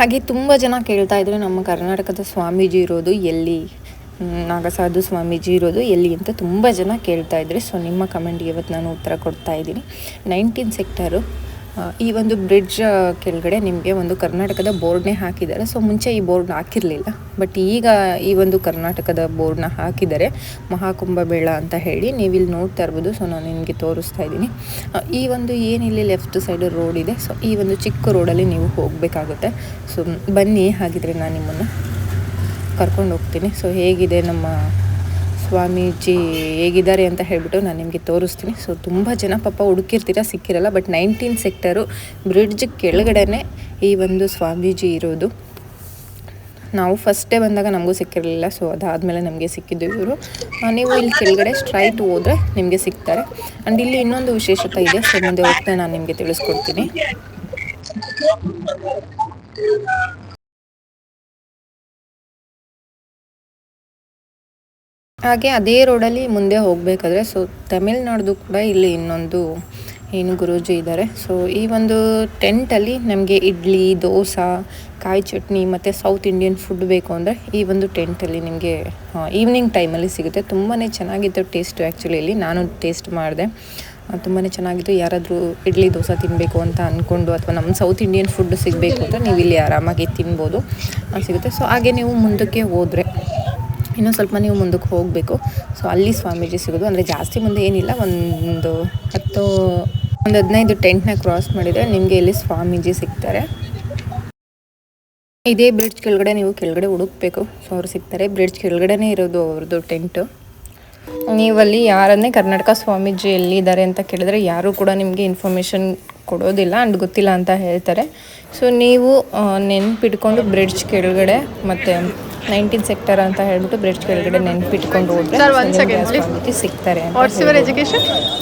ಹಾಗೆ ತುಂಬ ಜನ ಕೇಳ್ತಾ ಇದ್ರು, ನಮ್ಮ ಕರ್ನಾಟಕದ ಸ್ವಾಮೀಜಿ ಇರೋದು ಎಲ್ಲಿ? ನಾಗಸಾಧು ಸ್ವಾಮೀಜಿ ಇರೋದು ಎಲ್ಲಿ ಅಂತ ತುಂಬ ಜನ ಕೇಳ್ತಾ ಇದ್ರಿ. ಸೊ ನಿಮ್ಮ ಕಮೆಂಟ್ಗೆ ಇವತ್ತು ನಾನು ಉತ್ತರ ಕೊಡ್ತಾ ಇದ್ದೀನಿ. ನೈನ್ಟೀನ್ ಸೆಕ್ಟರು ಈ ಒಂದು ಬ್ರಿಡ್ಜ್ ಕೆಳಗಡೆ ನಿಮಗೆ ಒಂದು ಕರ್ನಾಟಕದ ಬೋರ್ಡ್ನೇ ಹಾಕಿದ್ದಾರೆ. ಸೊ ಮುಂಚೆ ಈ ಬೋರ್ಡ್ ಹಾಕಿರಲಿಲ್ಲ. ಬಟ್ ಈಗ ಈ ಒಂದು ಕರ್ನಾಟಕದ ಬೋರ್ಡ್ನ ಹಾಕಿದ್ದಾರೆ ಮಹಾಕುಂಭಮೇಳ ಅಂತ ಹೇಳಿ ನೀವು ಇಲ್ಲಿ ನೋಡ್ತಾ ಇರ್ಬೋದು. ಸೊ ನಾನು ನಿಮಗೆ ತೋರಿಸ್ತಾ ಇದ್ದೀನಿ. ಈ ಒಂದು ಏನಿಲ್ಲಿ ಲೆಫ್ಟ್ ಸೈಡ್ ರೋಡ್ ಇದೆ. ಸೊ ಈ ಒಂದು ಚಿಕ್ಕ ರೋಡಲ್ಲಿ ನೀವು ಹೋಗಬೇಕಾಗುತ್ತೆ. ಸೊ ಬನ್ನಿ, ಹಾಗಿದ್ರೆ ನಾನು ನಿಮ್ಮನ್ನು ಕರ್ಕೊಂಡು ಹೋಗ್ತೀನಿ. ಸೊ ಹೇಗಿದೆ ನಮ್ಮ ಸ್ವಾಮೀಜಿ ಹೇಗಿದ್ದಾರೆ ಅಂತ ಹೇಳ್ಬಿಟ್ಟು ನಾನು ನಿಮಗೆ ತೋರಿಸ್ತೀನಿ. ಸೊ ತುಂಬ ಜನ ಪಾಪ ಹುಡುಕಿರ್ತೀರ, ಸಿಕ್ಕಿರಲ್ಲ ಬಟ್ ನೈನ್ಟೀನ್ ಸೆಕ್ಟರು ಬ್ರಿಡ್ಜ್ ಕೆಳಗಡೆನೇ ಈ ಒಂದು ಸ್ವಾಮೀಜಿ ಇರೋದು. ನಾವು ಫಸ್ಟ್ ಡೇ ಬಂದಾಗ ನಮಗೂ ಸಿಕ್ಕಿರಲಿಲ್ಲ ಸೊ ಅದಾದಮೇಲೆ ನಮಗೆ ಸಿಕ್ಕಿದ್ದು ಇವರು. ನೀವು ಇಲ್ಲಿ ಕೆಳಗಡೆ ಸ್ಟ್ರೈಟ್ ಹೋದರೆ ನಿಮಗೆ ಸಿಗ್ತಾರೆ. ಆ್ಯಂಡ್ ಇಲ್ಲಿ ಇನ್ನೊಂದು ವಿಶೇಷತೆ ಇದೆ ಸೊ ಮುಂದೆ ಹೋಗ್ತಾ ನಾನು ನಿಮಗೆ ತಿಳಿಸ್ಕೊಡ್ತೀನಿ. ಹಾಗೆ ಅದೇ ರೋಡಲ್ಲಿ ಮುಂದೆ ಹೋಗಬೇಕಾದ್ರೆ ಸೊ ತಮಿಳ್ನಾಡ್ದು ಕೂಡ ಇಲ್ಲಿ ಇನ್ನೊಂದು ಏನು ಗುರೂಜಿ ಇದ್ದಾರೆ. ಸೊ ಈ ಒಂದು ಟೆಂಟಲ್ಲಿ ನಮಗೆ ಇಡ್ಲಿ, ದೋಸೆ, ಕಾಯಿ ಚಟ್ನಿ ಮತ್ತು ಸೌತ್ ಇಂಡಿಯನ್ ಫುಡ್ ಬೇಕು ಅಂದರೆ ಈ ಒಂದು ಟೆಂಟಲ್ಲಿ ನಿಮಗೆ ಈವ್ನಿಂಗ್ ಟೈಮಲ್ಲಿ ಸಿಗುತ್ತೆ. ತುಂಬಾ ಚೆನ್ನಾಗಿತ್ತು ಟೇಸ್ಟು ಆ್ಯಕ್ಚುಲಿ ಇಲ್ಲಿ. ನಾನು ಟೇಸ್ಟ್ ಮಾಡಿದೆ. ತುಂಬಾ ಚೆನ್ನಾಗಿತ್ತು. ಯಾರಾದರೂ ಇಡ್ಲಿ, ದೋಸೆ ತಿನ್ನಬೇಕು ಅಂತ ಅಂದ್ಕೊಂಡು ಅಥವಾ ನಮ್ಮ ಸೌತ್ ಇಂಡಿಯನ್ ಫುಡ್ ಸಿಗಬೇಕು ಅಂತ ನೀವು ಇಲ್ಲಿ ಆರಾಮಾಗಿ ತಿನ್ಬೋದು. ಸಿಗುತ್ತೆ. ಸೊ ಹಾಗೆ ನೀವು ಮುಂದಕ್ಕೆ ಹೋದರೆ ಇನ್ನೂ ಸ್ವಲ್ಪ ನೀವು ಮುಂದಕ್ಕೆ ಹೋಗಬೇಕು. ಸೊ ಅಲ್ಲಿ ಸ್ವಾಮೀಜಿ ಸಿಗೋದು. ಅಂದರೆ ಜಾಸ್ತಿ ಮುಂದೆ ಏನಿಲ್ಲ. ಒಂದು ಹತ್ತು, ಒಂದು ಹದಿನೈದು ಟೆಂಟ್ನ ಕ್ರಾಸ್ ಮಾಡಿದರೆ ನಿಮಗೆ ಇಲ್ಲಿ ಸ್ವಾಮೀಜಿ ಸಿಗ್ತಾರೆ. ಇದೇ ಬ್ರಿಡ್ಜ್ ಕೆಳಗಡೆ ನೀವು ಕೆಳಗಡೆ ಹುಡುಕ್ಬೇಕು. ಸೊ ಅವ್ರು ಸಿಗ್ತಾರೆ. ಬ್ರಿಡ್ಜ್ ಕೆಳಗಡೆನೇ ಇರೋದು ಅವ್ರದ್ದು ಟೆಂಟು. ನೀವಲ್ಲಿ ಯಾರನ್ನೇ ಕರ್ನಾಟಕ ಸ್ವಾಮೀಜಿ ಎಲ್ಲಿದ್ದಾರೆ ಅಂತ ಕೇಳಿದ್ರೆ ಯಾರೂ ಕೂಡ ನಿಮಗೆ ಇನ್ಫಾರ್ಮೇಷನ್ ಕೊಡೋದಿಲ್ಲ ಆ್ಯಂಡ್ ಗೊತ್ತಿಲ್ಲ ಅಂತ ಹೇಳ್ತಾರೆ. ಸೊ ನೀವು ನೆನ್ಪಿಟ್ಕೊಂಡು ಬ್ರಿಡ್ಜ್ ಕೆಳಗಡೆ ಮತ್ತು ನೈನ್ಟೀನ್ ಸೆಕ್ಟರ್ ಅಂತ ಹೇಳ್ಬಿಟ್ಟು ಬ್ರಿಡ್ಜ್ ಕೆಳಗಡೆ ನೆನ್ಪಿಟ್ಕೊಂಡು ಹೋದ್ರೆ ಸಿಗ್ತಾರೆ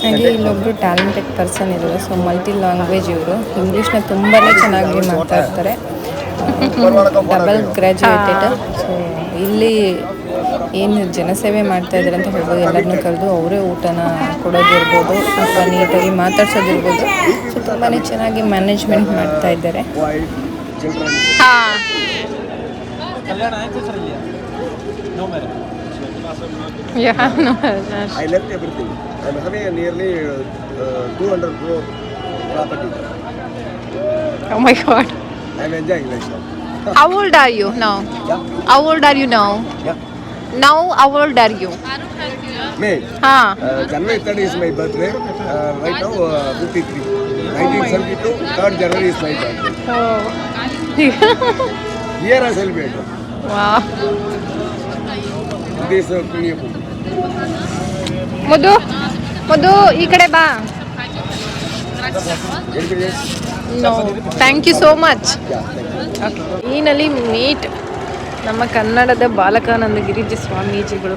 ಹಾಗೆ ಇಲ್ಲೊಬ್ರು ಟ್ಯಾಲೆಂಟೆಡ್ ಪರ್ಸನ್ ಇದ್ದಾರೆ ಸೊ ಮಲ್ಟಿ ಲ್ಯಾಂಗ್ವೇಜ್ ಇವರು. ಇಂಗ್ಲೀಷ್ನ ತುಂಬಾ ಚೆನ್ನಾಗಿ ಮಾತಾಡ್ತಾರೆ. ಡಬಲ್ ಗ್ರಾಜುಯೇಟೆಡ್ ಸೊ ಇಲ್ಲಿ ಏನು ಜನಸೇವೆ ಮಾಡ್ತಾ ಇದ್ದಾರೆ ಅಂತ ಹೇಳ್ಬೋದು ಎಲ್ಲರನ್ನೂ ಕರೆದು ಅವರೇ ಊಟನ ಕೊಡೋದಿರ್ಬೋದು ಅಥವಾ ನೀಟಾಗಿ ಮಾತಾಡ್ಸೋದಿರ್ಬೋದು. ಸೊ ತುಂಬಾ ಚೆನ್ನಾಗಿ ಮ್ಯಾನೇಜ್ಮೆಂಟ್ ಮಾಡ್ತಾ ಇದ್ದಾರೆ. Yeah, no, I left everything. I'm having a nearly uh, 200 crore property. Oh my god. I'm enjoying life. How old are you now? Yeah, How old are you now? yeah. Now, how old are you? May. Huh. January 3rd is my birthday. Uh, right now, uh, 53. 1972, 3rd January is my birthday. Oh. Here I celebrate. ಮಧು ಮುದ್ದು ಈ ಕಡೆ ಬಾ. Thank you so much ಈ ನಲ್ಲಿ ಈನಲ್ಲಿ meet ನಮ್ಮ ಕನ್ನಡದ ಬಾಲಕಾನಂದ ಗಿರಿಜ ಸ್ವಾಮೀಜಿಗಳು.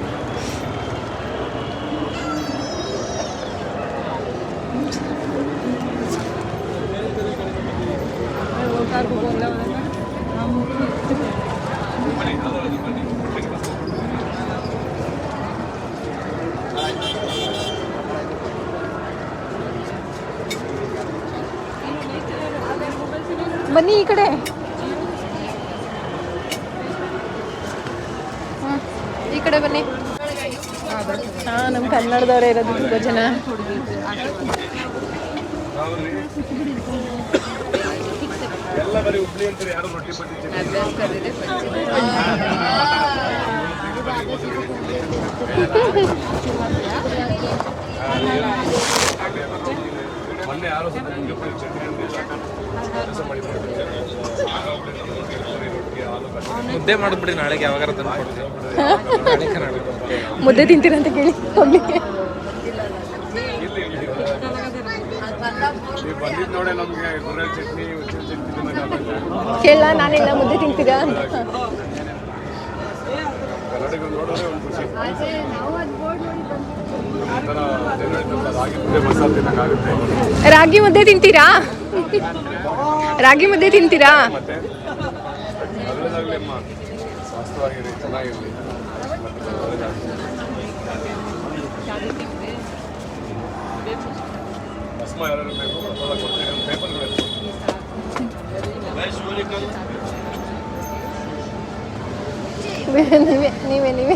ಬನ್ನಿ ಈ ಕಡೆ. ಈ ಕಡೆ ಬನ್ನಿ. ಹಾ ನಮ್ಮ ಕನ್ನಡದವರೇ ಇರೋದು ತುಂಬ ಜನ. ಮುದ್ದೆ ಮಾಡಿಬಿಡಿ ನಾಳೆಗೆ ಯಾವಾಗಾರ ತಂದು ನಾಳೆ ಮುದ್ದೆ ತಿಂತೀರ ಅಂತ ಕೇಳಿ ಹೋಗ್ಲಿ ಕೇಳ ನಾನೆಲ್ಲ ಮುದ್ದೆ ತಿಂತೀರಾ ಅಂತ. ರಾಗಿ ಮುದ್ದೆ ತಿಂತೀರಾ? ರಾಗಿ ಮುದ್ದೆ ತಿಂತೀರಾ? ನೀವೇ ನೀವೇ ನೀವೇ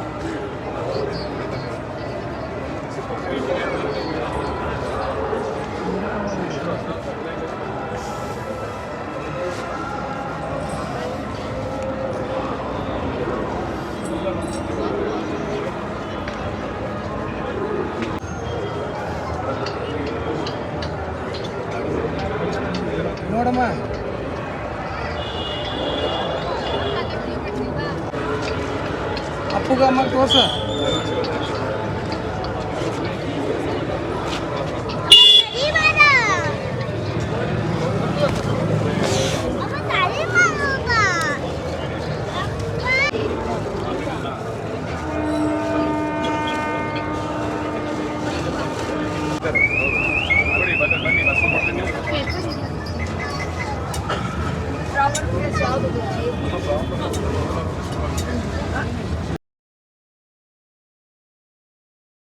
fuga é uma coisa.